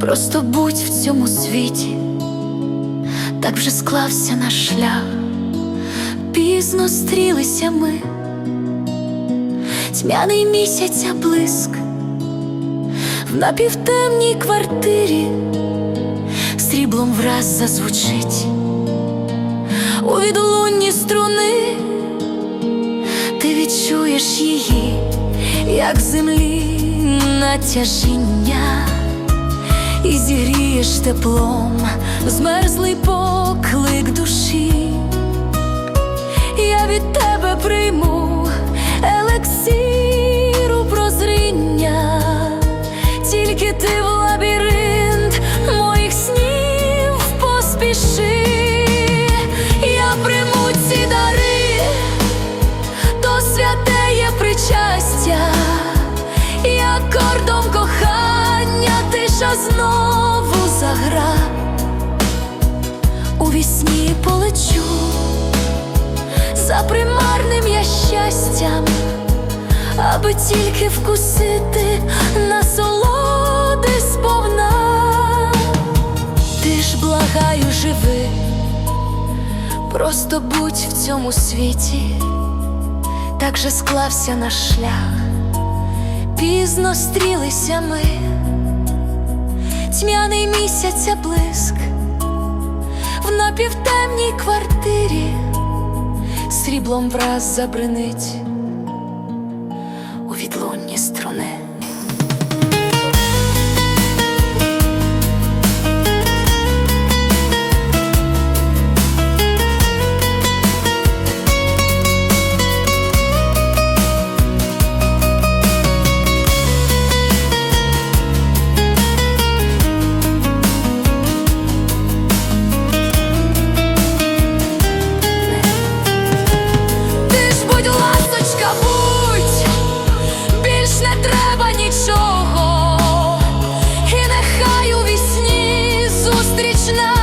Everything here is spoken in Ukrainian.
Просто будь в цьому світі, так вже склався наш шлях, пізно стрілися ми, тьмяний місяця блиск. В напівтемній квартирі, сріблом враз зазвучить. У відлунні струни, відчуєш її, як землі натяжіння, і зігрієш теплом змерзлий поклик душі. Кохання знову загра. У вісні полечу. За примарним я щастям, аби тільки вкусити насолоди сповна. Ти ж благаю, живи, просто будь в цьому світі, так же склався наш шлях, пізно стрілися ми, тьмяний місяця блиск в напівтемній квартирі сріблом враз забринить у відлунні струни. Krishna